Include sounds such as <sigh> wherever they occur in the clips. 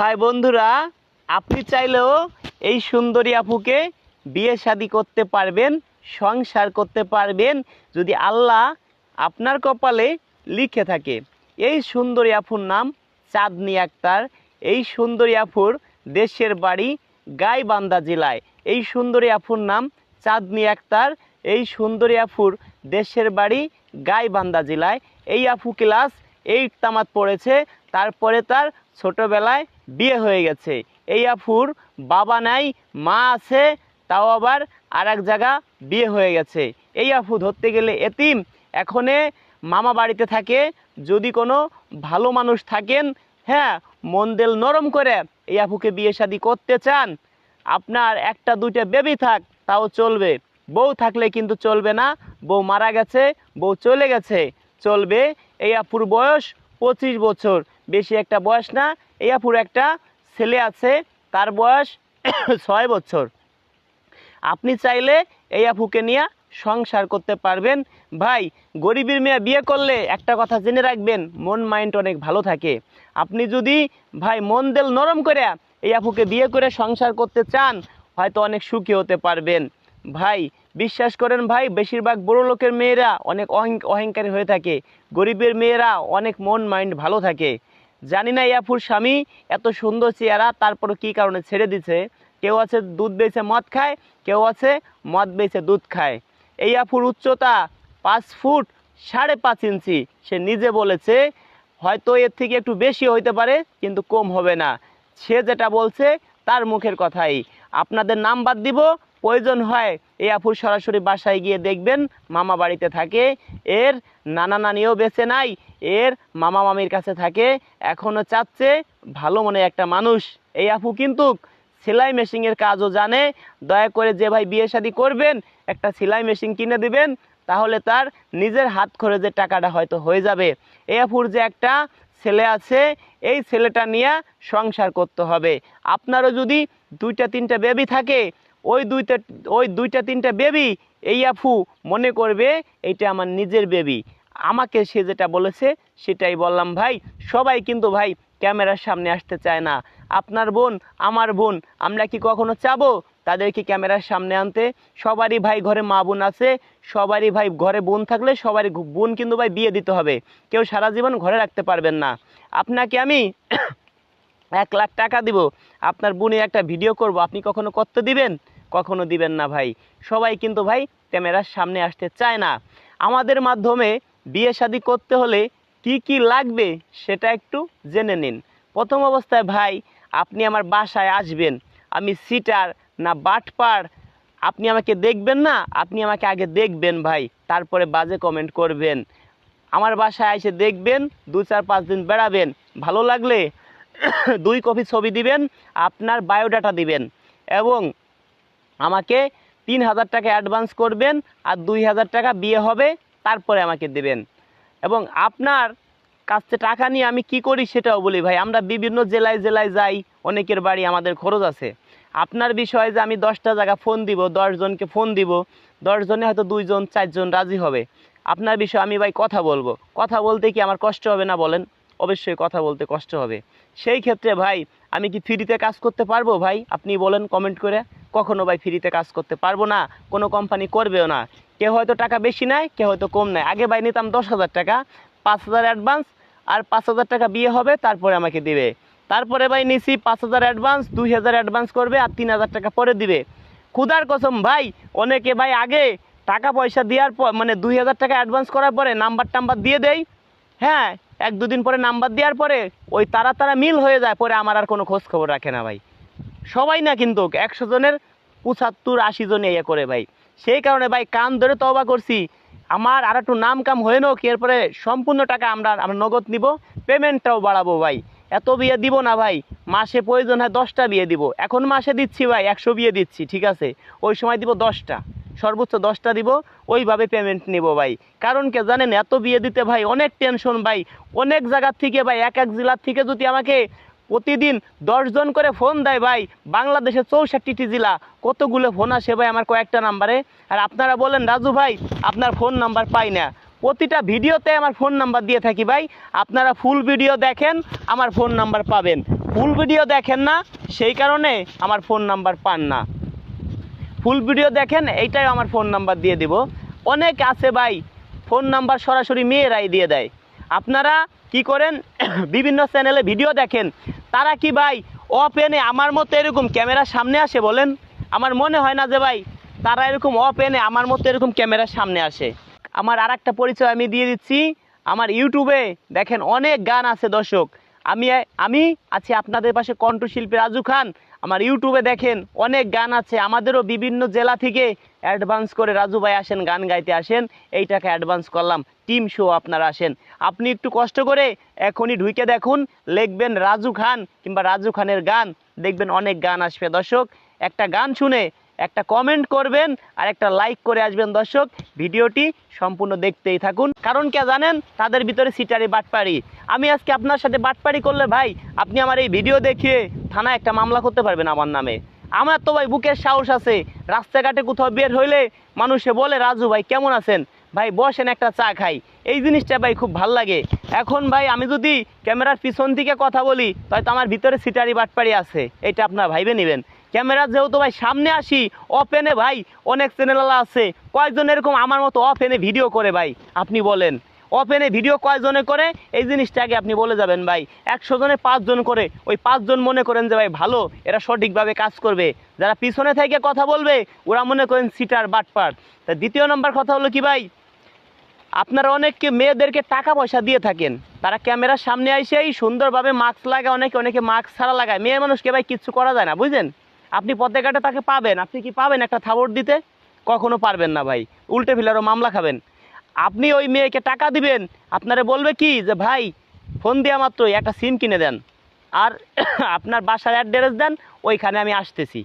হয় বন্ধুরা, আপনি চাইলেও এই সুন্দরী আপুকে বিয়ে শাদি করতে পারবেন, সংসার করতে পারবেন, যদি আল্লাহ আপনার কপালে লিখে থাকে। এই সুন্দরী আপুর নাম চাঁদনি আক্তার। এই সুন্দরী আপুর দেশের বাড়ি গাইবান্ধা জেলায়। এই সুন্দরী আপুর নাম চাঁদনি আক্তার। এই সুন্দরী আপুর দেশের বাড়ি গাইবান্ধা জেলায়। এই আপু ক্লাস এইট তামাত পড়েছে। তারপরে তার ছোটবেলায় বিয়ে হয়ে গেছে। এই আফুর বাবা নাই, মা আছে, তাও আবার আর এক জায়গা বিয়ে হয়ে গেছে। এই আফু ধরতে গেলে এতিম, এখনে মামা বাড়িতে থাকে, যদি কোনো ভালো মানুষ থাকেন হ্যাঁ মন দিল নরম করে এই আফুকে বিয়ে শাদি করতে চান, আপনার একটা, দুইটা বেবি থাক, তাও চলবে। বউ থাকলে কিন্তু চলবে না, বউ মারা গেছে, বউ চলে গেছে, চলবে। এই আপুর বয়স পঁচিশ বছর, বেশি একটা বয়স না এই একটা ছেলে আছে, তার বয়স <coughs> ছয় বছর। আপনি চাইলে এই আপুকে নিয়ে সংসার করতে পারবেন। ভাই, গরিবের মেয়ে বিয়ে করলে একটা কথা জেনে রাখবেন, মন মাইন্ড অনেক ভালো থাকে। আপনি যদি, ভাই, মন দেল নরম করে এই আপুকে বিয়ে করে সংসার করতে চান, হয়তো অনেক সুখী হতে পারবেন। ভাই, বিশ্বাস করেন ভাই, বেশিরভাগ বড় লোকের মেয়েরা অনেক অহং- অহংকারী হয়ে থাকে। গরিবের মেয়েরা অনেক মন মাইন্ড ভালো থাকে। জানি না আপুর স্বামী এত সুন্দর চেহারা তারপরে কী কারণে ছেড়ে দিছে? কেউ আছে দুধ বেচে মদ খায়, কেউ আছে মদ বেচে দুধ খায়। এই আপুর উচ্চতা পাঁচ ফুট সাড়ে পাঁচ ইঞ্চি, সে নিজে বলেছে, হয়তো এর থেকে একটু বেশি হইতে পারে, কিন্তু কম হবে না। সে যেটা বলছে তার মুখের কথাই। আপনাদের নাম্বার দিব প্রয়োজন হয়, এই আপুর সরাসরি বাসায় গিয়ে দেখবেন মামা বাড়িতে থাকে, এর নানা নানিও বেঁচে নাই, এর মামা মামির কাছে থাকে এখনও চাচ্ছে ভালো মনে একটা মানুষ। এই আপু কিন্তু সেলাই মেশিনের কাজও জানে, দয়া করে যে ভাই বিয়ে শাদি করবেন, একটা সেলাই মেশিন কিনে দিবেন, তাহলে তার নিজের হাত খরচের টাকাটা হয়তো হয়ে যাবে। এই আপুর যে একটা ছেলে আছে, এই ছেলেটা নিয়ে সংসার করতে হবে। আপনারও যদি দুইটা, তিনটা বেবি থাকে ওই দুইটা ওই দুইটা, তিনটা বেবি এই আফু মনে করবে এইটা আমার নিজের বেবি। আমাকে সে যেটা বলেছে সেটাই বললাম, ভাই, সবাই কিন্তু ভাই ক্যামেরার সামনে আসতে চায় না। আপনার বোন, আমার বোন, আমরা কি কখনো চাবো? তাদেরকে ক্যামেরার সামনে আনতে। সবারই ভাই ঘরে মা বোন আছে। সবারই ভাই ঘরে বোন থাকলে সবারই বোন কিন্তু ভাই বিয়ে দিতে হবে। কেউ সারা জীবন ঘরে রাখতে পারবেন না। আপনাকে আমি <coughs> এক লাখ টাকা দিব। আপনার বোনে একটা ভিডিও করব। আপনি কখনো করতে দিবেন? কখনো দিবেন না ভাই। সবাই কিন্তু ভাই ক্যামেরার সামনে আসতে চায় না। আমাদের মাধ্যমে বিয়ে শাদি করতে হলে কি কি লাগবে সেটা একটু জেনে নিন। প্রথম অবস্থায় ভাই, আপনি আমার বাসায় আসবেন। আমি সিটার না বাটপার, আপনি আমাকে দেখবেন না? আপনি আমাকে আগে দেখবেন ভাই, তারপরে বাজে কমেন্ট করবেন। আমার বাসায় এসে দেখবেন দু চার পাঁচ দিন বেড়াবেন। ভালো লাগলে <coughs> দুই কপি ছবি দিবেন, আপনার বায়োডাটা দিবেন। এবং আমাকে তিন হাজার টাকা অ্যাডভান্স করবেন আর দুই হাজার টাকা বিয়ে হবে, তারপরে আমাকে দেবেন। এবং আপনার কাছ টাকা নিয়ে আমি কি করি সেটাও বলি, ভাই, আমরা বিভিন্ন জেলায় জেলায় যাই, অনেকের বাড়ি আমাদের খরচ আছে। আপনার বিষয়ে যে আমি দশটা জায়গা ফোন দিব দশজনকে ফোন দিব দশজনে হয়তো দুইজন, চারজন রাজি হবে। আপনার বিষয়ে আমি, ভাই, কথা বলব। কথা বলতে কি আমার কষ্ট হবে না বলেন? অবশ্যই কথা বলতে কষ্ট হবে। সেই ক্ষেত্রে, ভাই আমি কি ফ্রিতে কাজ করতে পারব ভাই? আপনি বলেন কমেন্ট করে। কখনো ভাই ফ্রিতে কাজ করতে পারব না। কোনো কোম্পানি করবেও না। কেউ হয়তো টাকা বেশি নেয়, কেউ হয়তো কম নেয়। আগে ভাই নিতাম দশ হাজার টাকা, পাঁচ হাজার অ্যাডভান্স আর পাঁচ হাজার টাকা বিয়ে হবে, তারপরে আমাকে দিবে। তারপরে ভাই নিছি পাঁচ হাজার অ্যাডভান্স দুই হাজার অ্যাডভান্স করবে আর তিন হাজার টাকা পরে দিবে। ক্ষুদার কসম ভাই, অনেকে ভাই আগে টাকা পয়সা দেওয়ার পর মানে দুই হাজার টাকা অ্যাডভান্স করার পরে নাম্বার টাম্বার দিয়ে দেয়। হ্যাঁ এক দুদিন পরে নাম্বার দেওয়ার পরে ওই তারা তারা মিল হয়ে যায়, পরে আমার আর কোনো খোঁজ খবর রাখে না ভাই। সবাই না কিন্তু একশো জনের পঁচাত্তর, আশি জন ইয়ে করে ভাই। সেই কারণে ভাই কান ধরে তবা করছি। আমার আর একটু নাম কাম হয়ে নোক, এরপরে সম্পূর্ণ টাকা আমরা আমরা নগদ নিব পেমেন্টটাও বাড়াবো ভাই। এত বিয়ে দিব না ভাই, মাসে প্রয়োজন হয় দশটা বিয়ে দিব। এখন মাসে দিচ্ছি ভাই, একশো বিয়ে দিচ্ছি, ঠিক আছে? ওই সময় দিব দশটা। সর্বোচ্চ দশটা দিব, ওইভাবে পেমেন্ট নিব ভাই। কারণ কে জানেন, এত বিয়ে দিতে ভাই অনেক টেনশন ভাই। অনেক জায়গার থেকে ভাই, এক এক জেলার থেকে যদি আমাকে প্রতিদিন দশজন করে ফোন দেয় ভাই বাংলাদেশে চৌষট্টিটি জেলা, কতগুলো ফোন আসে ভাই আমার কয়েকটা নাম্বারে আর আপনারা বলেন, রাজু ভাই, আপনার ফোন নাম্বার পাই না। প্রতিটা ভিডিওতে আমার ফোন নাম্বার দিয়ে থাকি ভাই। আপনারা ফুল ভিডিও দেখেন, আমার ফোন নাম্বার পাবেন। ফুল ভিডিও দেখেন না, সেই কারণে আমার ফোন নাম্বার পান না। ফুল ভিডিও দেখেন, এইটাই আমার ফোন নাম্বার দিয়ে দিব। অনেক আছে ভাই, ফোন নাম্বার সরাসরি মেয়েরাই দিয়ে দেয়। আপনারা কি করেন, <coughs> বিভিন্ন চ্যানেলে ভিডিও দেখেন, তারা কি ভাই অপেনে আমার মতো এরকম ক্যামেরার সামনে আসে বলেন? আমার মনে হয় না যে ভাই, তারা এরকম অপেনে আমার মতো এরকম ক্যামেরার সামনে আসে। আমার আর একটা পরিচয় আমি দিয়ে দিচ্ছি, আমার ইউটিউবে দেখেন অনেক গান আছে দর্শক। আমি আমি আছি আপনাদের পাশে কণ্ঠশিল্পী রাজু খান আমার ইউটিউবে দেখেন, অনেক গান আছে। আমাদেরও বিভিন্ন জেলা থেকে অ্যাডভান্স করে রাজু ভাই আসেন, গান গাইতে আসেন। এইটাকে অ্যাডভান্স করলাম। টিম শো আপনারা আসেন। আপনি একটু কষ্ট করে এখনই ঢুকে দেখুন, লিখবেন রাজু খান কিংবা রাজু খানের গান। দেখবেন অনেক গান আসবে। দর্শক, একটা গান শুনে একটা কমেন্ট করবেন আর একটা লাইক করে আসবেন দর্শক। ভিডিওটি সম্পূর্ণ দেখতেই থাকুন। কারণ কে জানেন? তাদের ভিতরে সিটারি বাটপাড়ি। আমি আজকে আপনার সাথে বাটপাড়ি করলে ভাই, আপনি আমার এই ভিডিও দেখিয়ে থানায় একটা মামলা করতে পারবেন আমার নামে। আমার তো ভাই বুকের সাহস আছে। রাস্তাঘাটে কোথাও বের হইলে মানুষে বলে, রাজু ভাই, কেমন আছেন? ভাই, বসেন, একটা চা খাই। এই জিনিসটা ভাই খুব ভালো লাগে। এখন ভাই, আমি যদি ক্যামেরার পিছন থেকে কথা বলি হয়তো আমার ভিতরে সিটারি বাটপাড়ি আছে। এটা আপনারা ভাইবে নেবেন। ক্যামেরা যেহেতু ভাই, সামনে আসি অপেনে ভাই, অনেক চ্যানেলওয়ালা আছে। কয়েকজন এরকম আমার মতো অপেনে ভিডিও করে ভাই, আপনি বলেন। ওপেনে ভিডিও কয়জনে করে? এই জিনিসটা আগে আপনি বলে যাবেন ভাই। একশো জনে, পাঁচজন করে। ওই পাঁচজন মনে করেন যে ভাই, ভালো, এরা সঠিকভাবে কাজ করবে। যারা পিছনে থেকে কথা বলবে, ওরা মনে করেন সিটার বাটপার তা দ্বিতীয় নম্বর কথা হলো কি ভাই? আপনারা অনেককে মেয়েদেরকে টাকা পয়সা দিয়ে থাকেন। তারা ক্যামেরার সামনে এসেই সুন্দরভাবে মাস্ক লাগায়, অনেকে অনেকে মাস্ক ছাড়া লাগায়। মেয়ে মানুষকে ভাই কিচ্ছু করা যায় না, বুঝলেন? আপনি পথে ঘাটে তাকে পাবেন। আপনি কি পাবেন একটা থাবড় দিতে? কখনো পারবেন না ভাই। উল্টে ফিলারও মামলা খাবেন। আপনি ওই মেয়েকে টাকা দিবেন, আপনারা বলবে কি যে, ভাই, ফোন দেওয়া মাত্রই একটা সিম কিনে দেন। আর <coughs> আপনার বাসার অ্যাড্রেস দেন, ওইখানে আমি আসতেছি।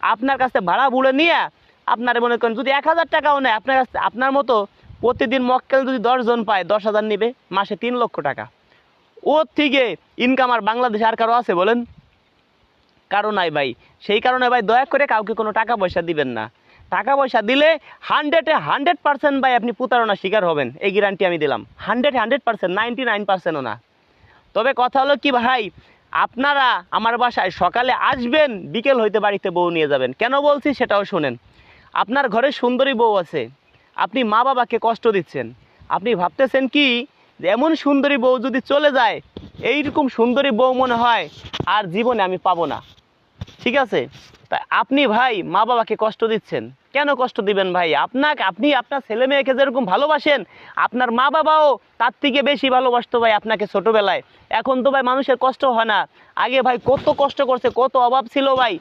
আপনার কাছে ভাড়া বুড়ে নিয়ে আপনারা মনে করেন যদি এক হাজার টাকাও নেয়, আপনার কাছে আপনার মতো প্রতিদিন মক্কেল যদি দশজন পায়, দশ হাজার নিবে, মাসে তিন লক্ষ টাকা। ওর থেকে ইনকাম আর বাংলাদেশে আর কারও আছে বলেন? কারও নাই ভাই। সেই কারণে ভাই দয়া করে কাউকে কোনো টাকা পয়সা দিবেন না। টাকা পয়সা দিলে হান্ড্রেডে হান্ড্রেড পার্সেন্ট ভাই আপনি প্রতারণার শিকার হবেন। এই গ্যারান্টি আমি দিলাম। Hundred hundred percent, ninety nine পার্সেন্টও না। তবে কথা হলো কি ভাই, আপনারা আমার বাসায় সকালে আসবেন, বিকেল হইতে বাড়িতে বউ নিয়ে যাবেন। কেন বলছি সেটাও শোনেন। আপনার ঘরে সুন্দরী বউ আছে। আপনি মা বাবাকে কষ্ট দিচ্ছেন। আপনি ভাবতেছেন কি, যে এমন সুন্দরী বউ যদি চলে যায়, এইরকম সুন্দরী বউ মনে হয় আর জীবনে আমি পাবো না। ঠিক আছে? তা আপনি ভাই মা বাবাকে কষ্ট দিচ্ছেন। কেন কষ্ট দিবেন ভাই? আপনাকে, আপনি আপনার ছেলে মেয়েকে যেরকম ভালোবাসেন, আপনার মা বাবাও তার থেকে বেশি ভালোবাসতো ভাই আপনাকে ছোটোবেলায়। এখন তো ভাই মানুষের কষ্ট হয় না। আগে ভাই কত কষ্ট করছে, কত অভাব ছিল ভাই।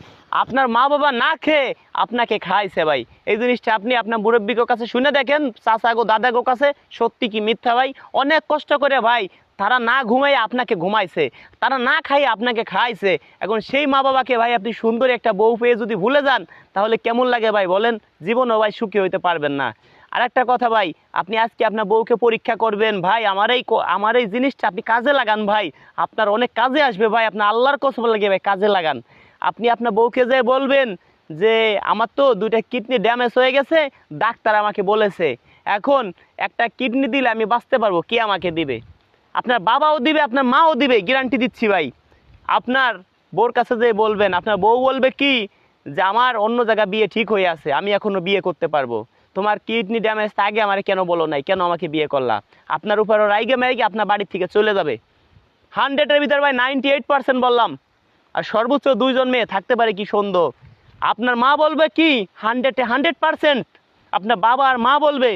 আপনার মা বাবা না খেয়ে আপনাকে খাইছে ভাই। এই জিনিসটা আপনি আপনার মুরব্বীর কাছে শুনে দেখেন চাচা গো দাদা কাছে। সত্যি কি মিথ্যা ভাই? অনেক কষ্ট করে ভাই তারা না ঘুমাই আপনাকে ঘুমাইছে, তারা না খাইয়ে আপনাকে খাইছে এখন সেই মা বাবাকে ভাই আপনি সুন্দর একটা বউ পেয়ে যদি ভুলে যান, তাহলে কেমন লাগে ভাই বলেন? জীবনও ভাই সুখী হইতে পারবেন না। আর একটা কথা ভাই, আপনি আজকে আপনার বউকে পরীক্ষা করবেন, ভাই আমার এই আমার এই জিনিসটা আপনি কাজে লাগান ভাই, আপনার অনেক কাজে আসবে ভাই আপনার আল্লাহর কসম লাগে ভাই কাজে লাগান। আপনি আপনার বউকে যে বলবেন যে, আমার তো দুইটা কিডনি ড্যামেজ হয়ে গেছে ডাক্তার আমাকে বলেছে। এখন একটা কিডনি দিলে আমি বাঁচতে পারব, কে আমাকে দিবে? আপনার বাবাও দিবে, আপনার মাও দিবে গ্যারান্টি দিচ্ছি ভাই। আপনার বউর কাছে যে বলবেন, আপনার বউ বলবে কি যে আমার অন্য জায়গায় বিয়ে ঠিক হয়ে আছে, আমি এখনও বিয়ে করতে পারব। তোমার কিডনি ড্যামেজ আগে আমার কেন বলো নাই? কেন আমাকে বিয়ে করলা? আপনার উপরে রাইগে মেরে আপনার বাড়ির থেকে চলে যাবে। হান্ড্রেডের ভিতর ভাই নাইনটি এইট পার্সেন্ট বললাম। আর সর্বোচ্চ দুইজন মেয়ে থাকতে পারে কি সুন্দর আপনার মা বলবে কি হান্ড্রেডে হান্ড্রেড পার্সেন্ট আপনার বাবা আর মা বলবে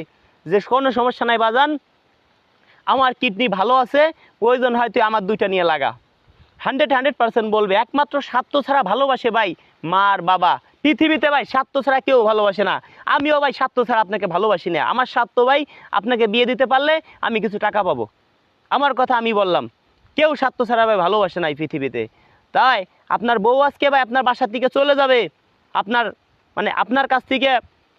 যে কোনো সমস্যা নাই, বাজান। আমার কিডনি ভালো আছে, প্রয়োজন হয় তুই আমার দুইটা নিয়ে লাগা। হান্ড্রেড হান্ড্রেড পার্সেন্ট বলবে, একমাত্র স্বার্থ ছাড়া ভালোবাসে ভাই মার বাবা। পৃথিবীতে ভাই স্বার্থ ছাড়া কেউ ভালোবাসে না। আমিও ভাই স্বার্থ ছাড়া আপনাকে ভালোবাসি না। আমার স্বার্থ ভাই আপনাকে বিয়ে দিতে পারলে আমি কিছু টাকা পাবো। আমার কথা আমি বললাম, কেউ স্বার্থ ছাড়া ভাই ভালোবাসে না এই পৃথিবীতে। তাই আপনার বউ আজকে ভাই আপনার বাসার থেকে চলে যাবে। আপনার মানে আপনার কাছ থেকে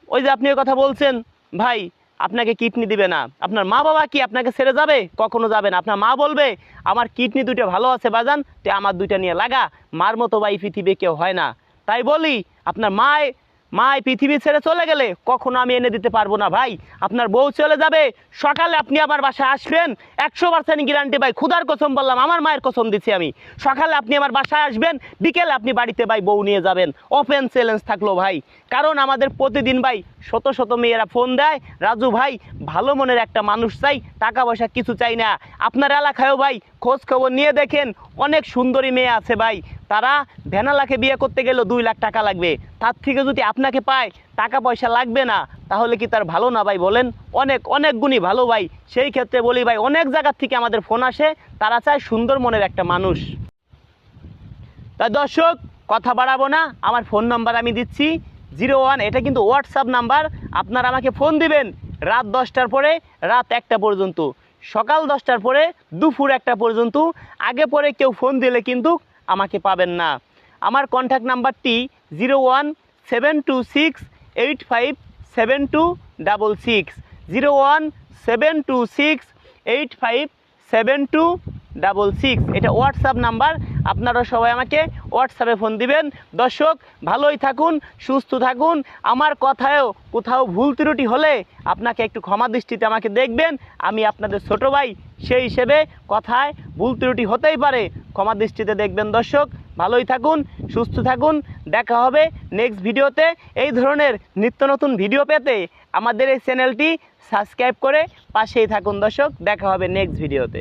ওই যে আপনি কথা বলছেন, ভাই আপনাকে কিডনি দিবে না। আপনার মা বাবা কি আপনাকে ছেড়ে যাবে? কখনো যাবে না। আপনার মা বলবে, আমার কিডনি দুটো ভালো আছে বাজান, তুই আমার দুইটা নিয়ে লাগা। মার মতো ভাই পৃথিবী কেউ হয় না। তাই বলি, আপনার মায়, মা এই পৃথিবী ছেড়ে চলে গেলে কখনো আমি এনে দিতে পারব না ভাই। আপনার বউ চলে যাবে, সকালে আপনি আমার বাসায় আসবেন। একশো পার্সেন্ট গ্যারান্টি ভাই খুদার কসম বললাম, আমার মায়ের কসম দিচ্ছি আমি। সকালে আপনি আমার বাসায় আসবেন, বিকেলে আপনি বাড়িতে ভাই বউ নিয়ে যাবেন। ওপেন চ্যালেঞ্জ থাকল ভাই। কারণ আমাদের প্রতিদিন ভাই শত শত মেয়েরা ফোন দেয়, রাজু ভাই, ভালো মনের একটা মানুষ চাই, টাকা পয়সা কিছু চাই না। আপনার এলাকায়ও ভাই, খোঁজ খবর নিয়ে দেখেন, অনেক সুন্দরী মেয়ে আছে ভাই। তারা ভ্যানালাকে বিয়ে করতে গেলেও দুই লাখ টাকা লাগবে। তার থেকে যদি আপনাকে পায়, টাকা পয়সা লাগবে না, তাহলে কি তার ভালো না ভাই বলেন? অনেক অনেক গুণই ভালো ভাই। সেই ক্ষেত্রে বলি ভাই, অনেক জায়গার থেকে আমাদের ফোন আসে, তারা চায় সুন্দর মনের একটা মানুষ। তাই দর্শক, কথা বাড়াবো না। আমার ফোন নাম্বার আমি দিচ্ছি। জিরো ওয়ান, এটা কিন্তু হোয়াটসঅ্যাপ নাম্বার। আপনারা আমাকে ফোন দিবেন রাত দশটার পরে, রাত একটা পর্যন্ত। সকাল দশটার পরে, দুপুর একটা পর্যন্ত। আগে পরে কেউ ফোন দিলে কিন্তু আমাকে পাবেন না। আমার কন্ট্যাক্ট নাম্বারটি zero one seven two six eight five seven two double six. Zero one seven two six eight five seven two double six. এটা হোয়াটসঅ্যাপ নাম্বার। আপনারা সবাই আমাকে হোয়াটসঅ্যাপে ফোন দিবেন। দর্শক, ভালোই থাকুন, সুস্থ থাকুন। আমার কথায়ও কোথাও ভুল ত্রুটি হলে আপনাকে একটু ক্ষমা দৃষ্টিতে আমাকে দেখবেন। আমি আপনাদের ছোট ভাই, সেই হিসেবে কথায় ভুল ত্রুটি হতেই পারে। ক্ষমা দৃষ্টিতে দেখবেন দর্শক। ভালোই থাকুন, সুস্থ থাকুন। দেখা হবে নেক্সট ভিডিওতে। এই ধরনের নিত্য নতুন ভিডিও পেতে আমাদের এই চ্যানেলটি সাবস্ক্রাইব করে পাশেই থাকুন দর্শক। দেখা হবে নেক্সট ভিডিওতে।